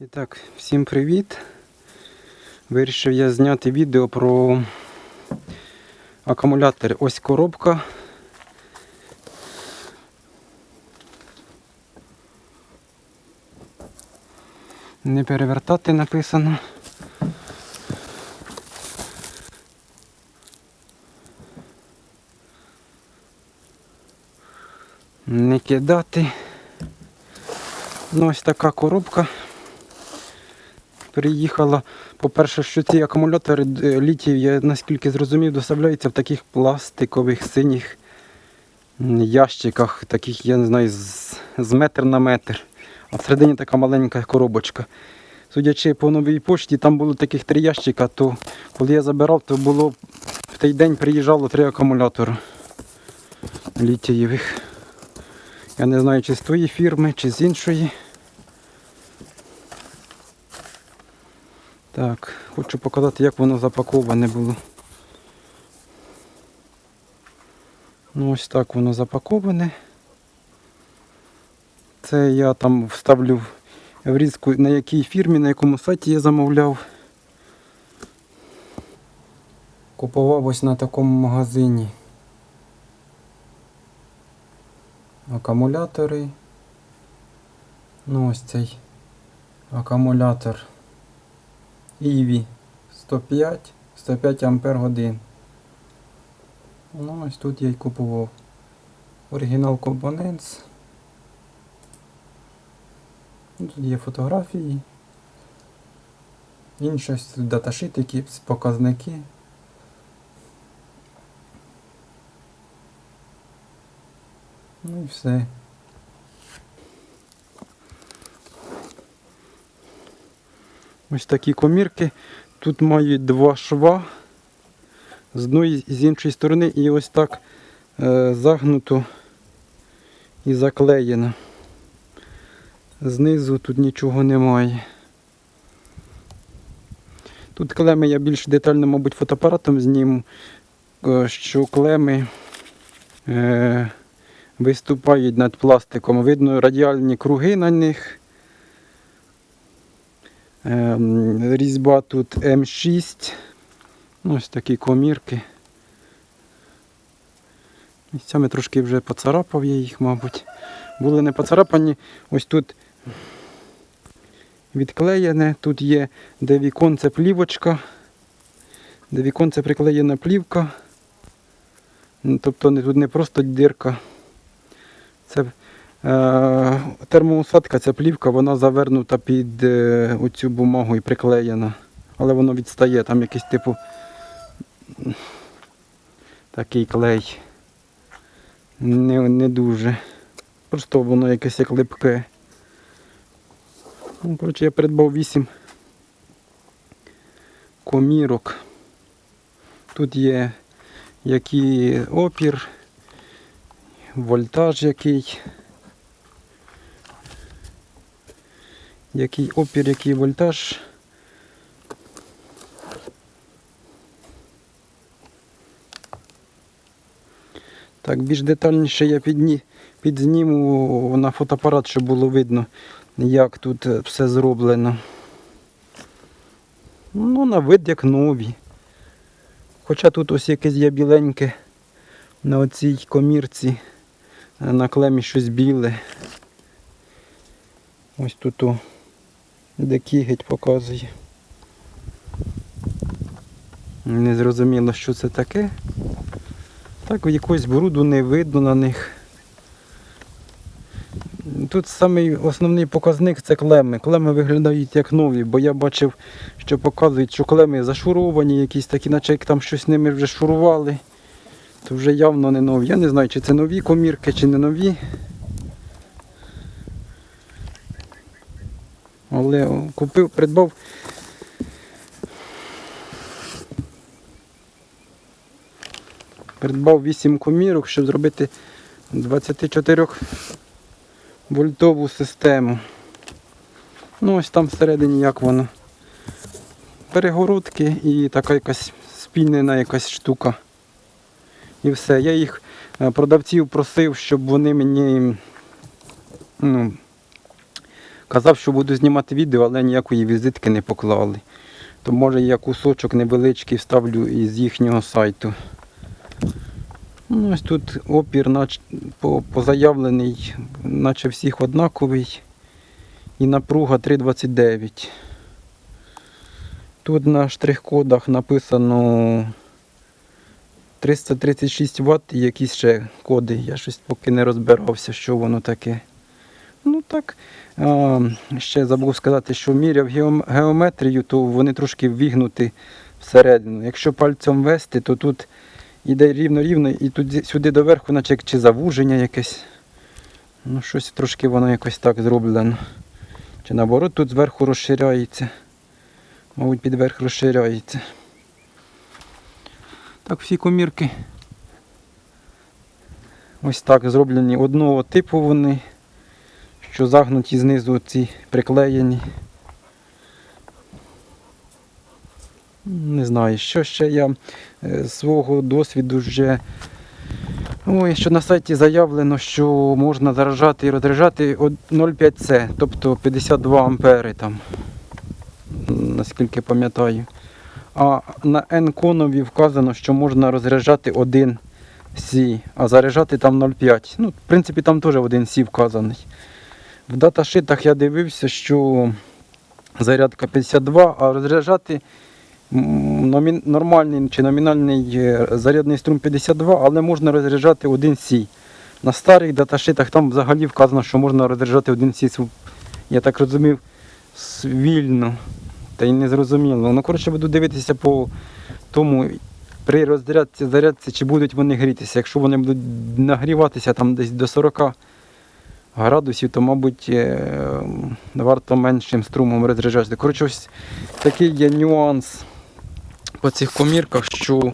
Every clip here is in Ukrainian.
І так, всім привіт. Вирішив я зняти відео про акумулятори. Ось коробка. Не перевертати написано. Не кидати. Ну, ось така коробка. Приїхала. По-перше, що ці акумулятори е, літів, я наскільки зрозумів, доставляються в таких пластикових синіх ящиках, таких, я не знаю, з, з метр на метр. А всередині така маленька коробочка. Судячи по новій пошті, там було таких три ящика, то коли я забирав, то було в той день приїжджало три акумулятори літієвих. Я не знаю, чи з твоєї фірми, чи з іншої. Так, хочу показати, як воно запаковане було. Ну ось так воно запаковане. Це я там вставлю врізку, на якій фірмі, на якому сайті я замовляв. Купував ось на такому магазині. Акумулятори. Ну ось цей акумулятор. EV 105, 105 ампер годин. Ну ось тут я й купував. Оригінал Components. Ну, Тут є фотографії. Інше даташит, показники. Ну і все. Ось такі комірки. Тут мають два шва з одної і з іншої сторони і ось так е, загнуто і заклеєно. Знизу тут нічого немає. Тут клеми я більш детально, мабуть, фотоапаратом зніму, е, що клеми е, виступають над пластиком. Видно радіальні круги на них. Ем, Різьба тут М6. Ну, Ось такі комірки. Місцями трошки вже поцарапав я їх, мабуть. Були не поцарапані. Ось тут відклеєне. Тут є де віконце плівочка. Де віконце приклеєна плівка. Ну, Тобто тут не просто дирка. Це Термоусадка, ця плівка, вона завернута під е, оцю бумагу і приклеєна. Але воно відстає, там якийсь типу такий клей. Не, не дуже. Просто воно якесь як липке. Ну, я придбав 8 комірок. Тут є який опір, вольтаж який. Який опір, який вольтаж. Так, більш детальніше я підні, підзніму на фотоапарат, щоб було видно, як тут е, все зроблено. Ну, на вид як нові. Хоча тут ось якесь є біленьке на оцій комірці, е, на клемі щось біле. Ось тут о, де кігеть показує. Не зрозуміло, що це таке. Так, якусь бруду не видно на них. Тут самий основний показник це клеми. Клеми виглядають як нові, бо я бачив, що показують, що клеми зашуровані, якісь такі, наче як там щось ними вже шурували. То вже явно не нові. Я не знаю, чи це нові комірки, чи не нові. Але купив, придбав. Придбав 8 комірок, щоб зробити 24 вольтову систему. Ну ось там всередині як воно. Перегородки і така якась спільнена якась штука. І все. Я їх е, продавців просив, щоб вони мені ну, Казав, що буду знімати відео, але ніякої візитки не поклали. То може я кусочок невеличкий вставлю із їхнього сайту. Ну, ось тут опір позаявлений, наче всіх однаковий. І напруга 3,29. Тут на штрих-кодах написано 336 Вт і якісь ще коди. Я щось поки не розбирався, що воно таке. Ну так. Ще забув сказати, що міряв геометрію, то вони трошки ввігнуті всередину. Якщо пальцем вести, то тут іде рівно-рівно і тут сюди доверху, наче чи завуження якесь. Ну, щось трошки воно якось так зроблено. Чи наоборот тут зверху розширяється. Мабуть, під верх розширяється. Так, всі комірки. Ось так зроблені одного типу вони, що загнуті знизу ці приклеєні. Не знаю, що ще я е, з свого досвіду вже. Ой, що на сайті заявлено, що можна заражати і розряджати 0,5С, тобто 52 ампери там, наскільки пам'ятаю. А на N-конові вказано, що можна розряджати 1 Сі, а заряджати там 0,5. Ну, в принципі, там теж 1 Сі вказаний. В даташитах я дивився, що зарядка 52, а розряджати нормальний чи номінальний е, зарядний струм 52, але можна розряджати 1 Сі. На старих даташитах там взагалі вказано, що можна розряджати 1 Сі. Я так розумів, вільно. Та й не зрозуміло. Ну, коротше, буду дивитися по тому, при розрядці зарядці, чи будуть вони грітися. Якщо вони будуть нагріватися там десь до 40 градусів, то, мабуть, е, варто меншим струмом розряджати. Коротше, ось такий є нюанс по цих комірках, що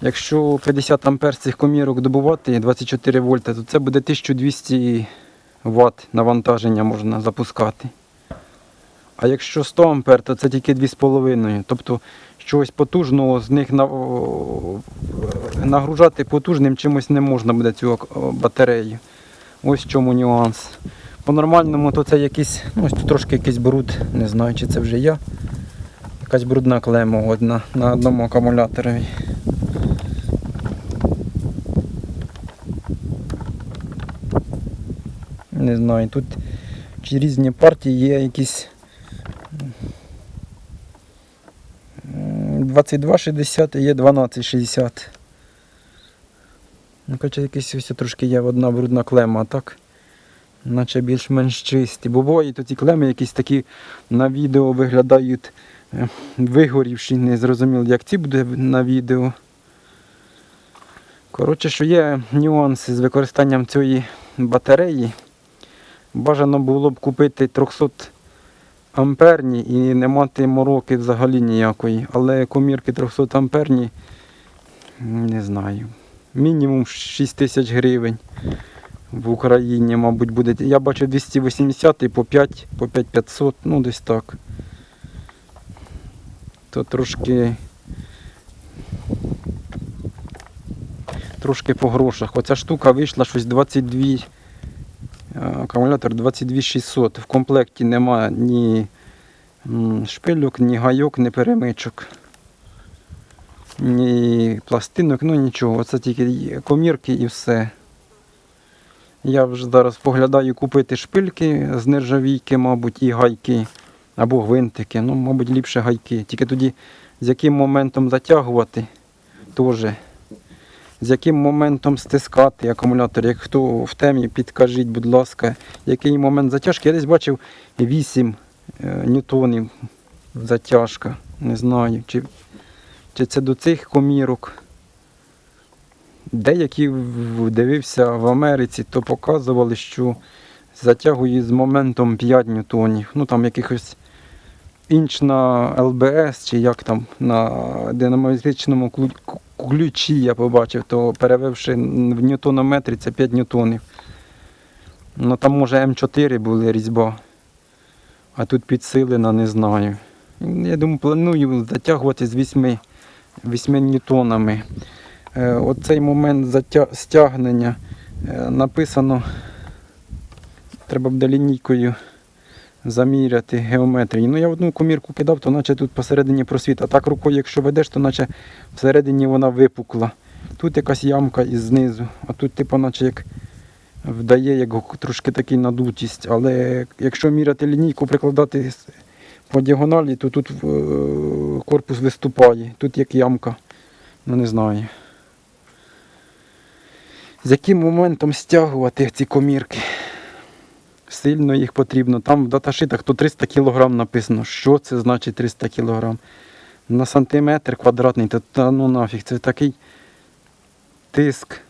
якщо 50 ампер цих комірок добувати 24 вольта, то це буде 1200 Вт навантаження можна запускати. А якщо 100 ампер, то це тільки 2,5. Тобто чогось потужного з них нагружати потужним чимось не можна буде цю батарею. Ось в чому нюанс. По-нормальному то це якийсь, ну ось тут трошки якийсь бруд, не знаю, чи це вже я. Якась брудна клема одна на одному акумуляторі. Не знаю, тут чи різні партії є якісь 22,60 і є 12,60. Ну, якийсь ось трошки є одна брудна клема, так? Наче більш-менш чисті. Бо Бувають тут ці клеми якісь такі на відео виглядають е, вигорівші, не зрозуміло, як ці буде на відео. Коротше, що є нюанси з використанням цієї батареї. Бажано було б купити 300 амперні і не мати мороки взагалі ніякої. Але комірки 300 амперні, не знаю. Мінімум 6 тисяч гривень в Україні, мабуть, буде. Я бачу 280 і по 5, по 5500, ну десь так. То трошки. Трошки по грошах. Оця штука вийшла щось 22. е, Акумулятор 22600. В комплекті немає ні м, шпильок, ні гайок, ні перемичок, ні пластинок, ну нічого. Оце тільки комірки і все. Я вже зараз поглядаю купити шпильки з нержавійки, мабуть, і гайки або гвинтики. Ну, мабуть, ліпше гайки. Тільки тоді з яким моментом затягувати теж. З яким моментом стискати акумулятор. Як хто в темі, підкажіть, будь ласка, який момент затяжки. Я десь бачив 8 е, ньютонів затяжка. Не знаю, чи, чи це до цих комірок. Деякі дивився в Америці, то показували, що затягує з моментом 5 ньютонів. Ну там якихось інч на ЛБС, чи як там на динамометричному ключі я побачив, то перевивши в ньютонометрі це 5 ньютонів. Ну там може М4 були різьба. А тут підсилена, не знаю. Я думаю, планую затягувати з 8, 8 ньютонами. Е, Оцей момент стягнення е, написано, треба буде лінійкою заміряти геометрії. Ну я одну комірку кидав, то наче тут посередині просвіт. А так рукою, якщо ведеш, то наче всередині вона випукла. Тут якась ямка і знизу, а тут, типу, наче як вдає як трошки такий надутість. Але якщо міряти лінійку, прикладати по діагоналі, то тут е, корпус виступає. Тут як ямка. Ну не знаю. З яким моментом стягувати ці комірки? Сильно їх потрібно. Там в даташитах то 300 кг написано. Що це значить 300 кг? На сантиметр квадратний, то та ну нафіг, це такий тиск.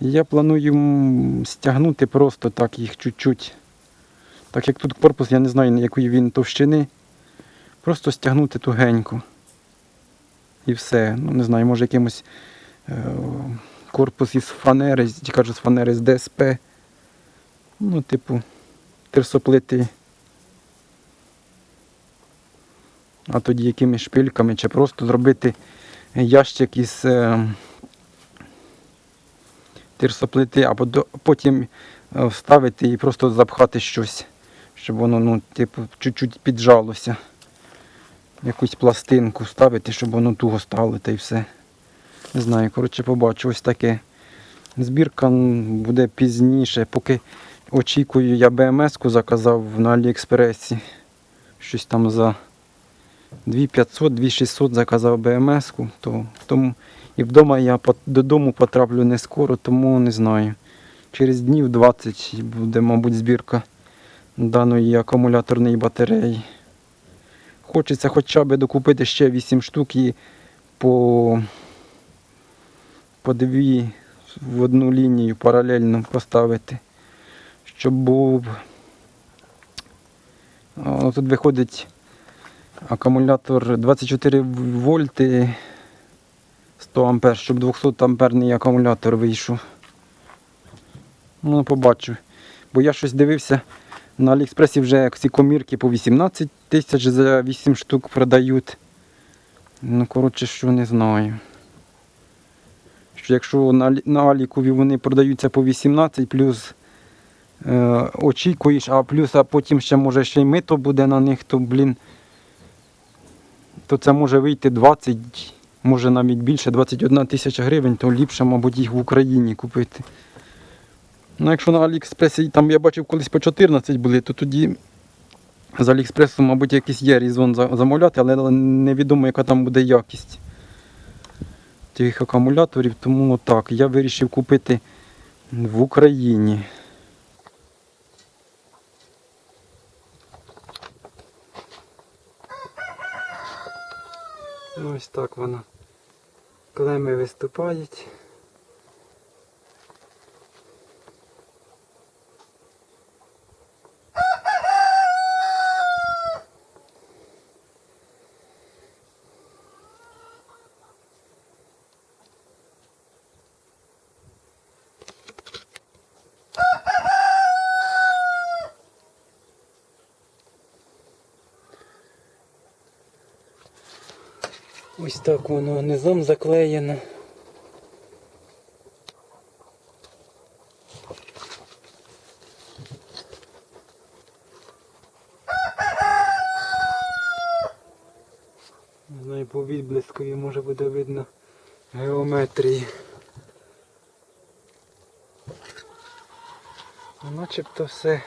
Я планую стягнути просто так їх чуть-чуть. Так як тут корпус, я не знаю, якої він товщини. Просто стягнути тугенько. І все. Ну не знаю, може якимось е, корпус із фанери, з- кажу, з фанери з ДСП. Ну, типу, терсоплити. А тоді якимись шпильками, чи просто зробити ящик із е, терсоплити, або потім е, вставити і просто запхати щось, щоб воно, ну, типу, чуть-чуть піджалося. Якусь пластинку ставити, щоб воно туго стало та й все. Не знаю, коротше, побачу ось таке. Збірка буде пізніше, поки очікую, я БМС-ку заказав на Аліекспресі. Щось там за 2500, 2600 заказав БМС-ку, то тому і вдома я додому потраплю не скоро, тому не знаю. Через днів 20 буде, мабуть, збірка даної акумуляторної батареї. Хочеться хоча б докупити ще 8 штук і по, по дві в одну лінію паралельно поставити. Щоб був. О, Тут виходить акумулятор 24 вольти 100 ампер, щоб 200 амперний акумулятор вийшов. Ну, побачу. Бо я щось дивився на Аліекспресі вже ці комірки по 18 тисяч за 8 штук продають. Ну, коротше, що не знаю. Що якщо на, на Алікові вони продаються по 18 плюс е, очікуєш, а плюс, а потім ще може ще й мито буде на них, то блін. То це може вийти 20, може навіть більше, 21 тисяча гривень, то ліпше, мабуть, їх в Україні купити. Ну, якщо на Аліекспресі, там я бачив колись по 14 були, то тоді з Аліекспресу, мабуть, якийсь є різон замовляти, але невідомо, яка там буде якість тих акумуляторів. Тому так, я вирішив купити в Україні. Ну, ось так воно. Клеми виступають. Ось так воно низом заклеєно. Не знаю, по відблискові може буде видно геометрії. Ну, Начебто все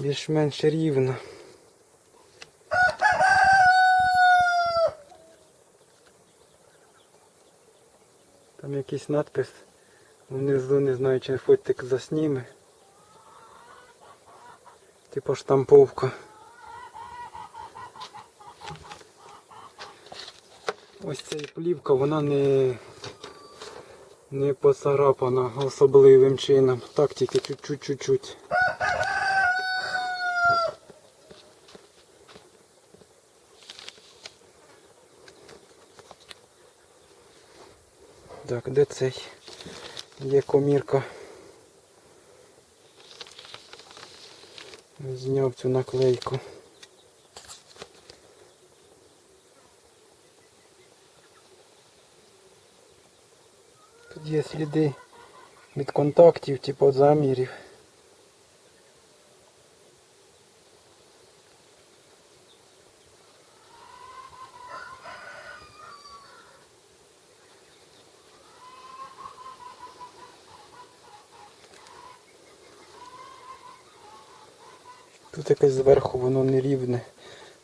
більш-менш рівно. Якийсь надпис. Внизу не знаю, чи фотик засніме. Типу штамповка. Ось ця плівка, вона не, не поцарапана особливим чином. Так тільки чуть-чуть-чуть. Так, де цей? Є комірка. Зняв цю наклейку. Тут є сліди від контактів, типу замірів. Тут якось зверху воно нерівне.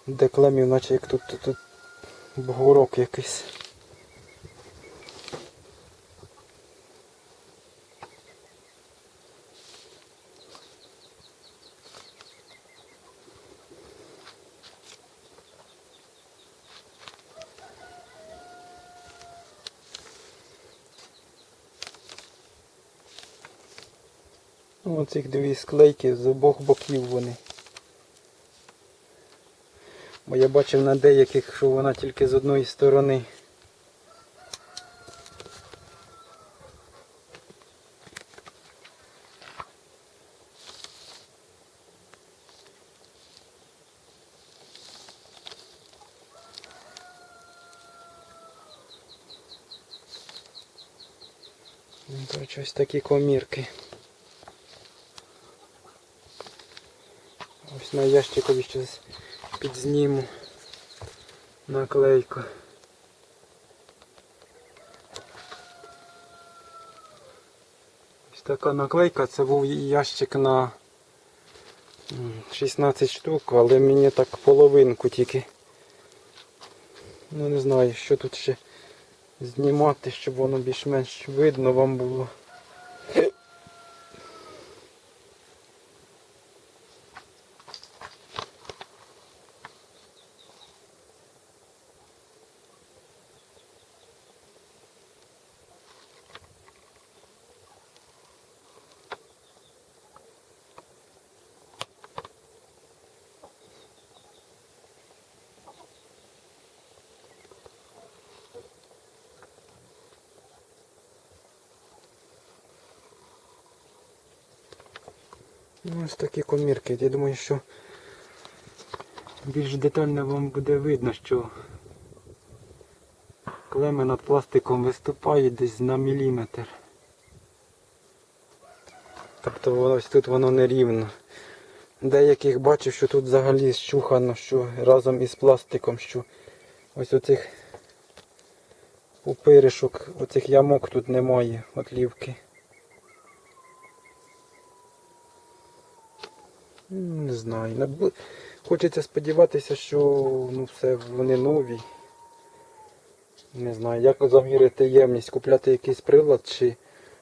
Де клемів, наче як тут, тут, тут бугорок якийсь. Ну, Оцих дві склейки з обох боків вони. Бо я бачив на деяких, що вона тільки з одної сторони. Ось такі комірки. Ось на ящикові щось підзніму наклейку. Ось така наклейка, це був ящик на 16 штук, але мені так половинку тільки. Ну не знаю, що тут ще знімати, щоб воно більш-менш видно вам було. Ну, ось такі комірки. Я думаю, що більш детально вам буде видно, що клеми над пластиком виступають десь на міліметр. Тобто ось тут воно нерівно. Деяких бачив, що тут взагалі щухано, що разом із пластиком, що ось оцих пупиришок, оцих ямок тут немає, отлівки. Не знаю. Хочеться сподіватися, що ну, все вони нові. Не знаю, як заміряти ємність, купляти якийсь прилад чи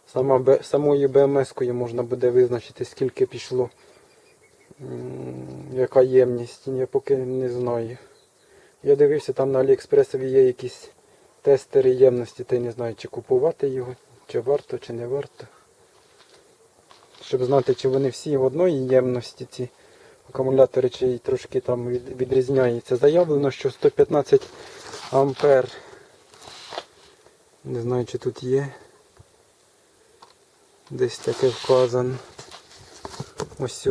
сама, самою БМС-кою можна буде визначити, скільки пішло, яка ємність. Я поки не знаю. Я дивився, там на Аліекспресові є якісь тестери ємності, та й не знаю, чи купувати його, чи варто, чи не варто. Щоб знати, чи вони всі в одної ємності ці акумулятори, чи трошки там від- відрізняється. Заявлено, що 115 ампер. Не знаю, чи тут є. Десь таке вказано. Ось.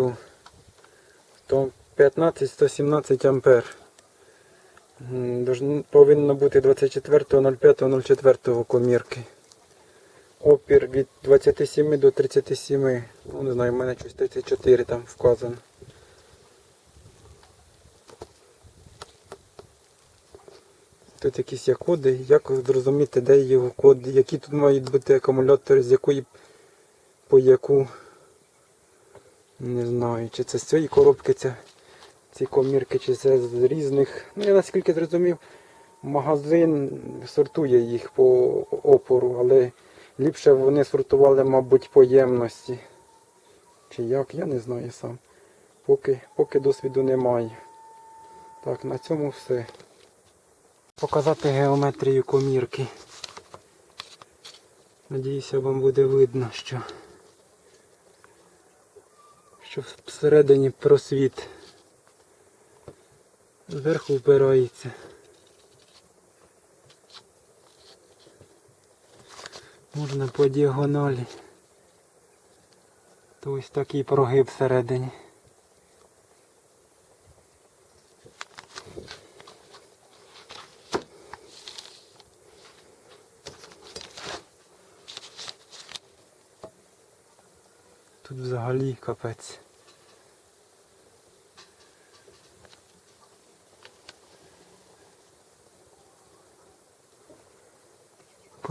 То 15-117 ампер. Повинно бути 24.05.04 комірки. Опір від 27 до 37. Ну не знаю, в мене щось 34 там вказано. Тут якісь є коди. Як зрозуміти, де його код, які тут мають бути акумулятори, з якої по яку. Не знаю, чи це з цієї коробки ця, ці комірки, чи це з різних. Ну я наскільки зрозумів, магазин сортує їх по опору, але ліпше вони сортували, мабуть, по ємності. Чи як, я не знаю сам. Поки, поки досвіду немає. Так, на цьому все. Показати геометрію комірки. Надіюся, вам буде видно, що, що всередині просвіт зверху впирається. Можна по діагоналі. То ось такий прогиб всередині. Тут взагалі капець.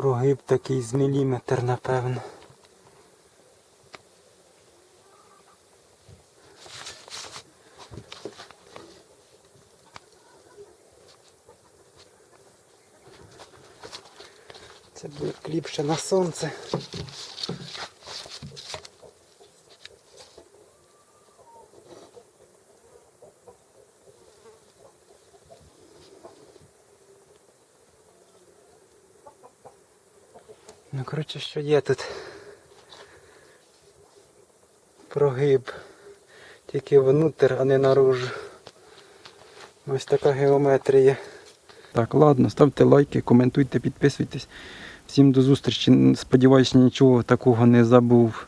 Прогиб такий з міліметр, напевно. Це буде кліпше на сонце. Коротше, що є тут? Прогиб. Тільки внутрь, а не наружу. Ось така геометрія. Так, ладно, ставте лайки, коментуйте, підписуйтесь. Всім до зустрічі. Сподіваюсь, нічого такого не забув.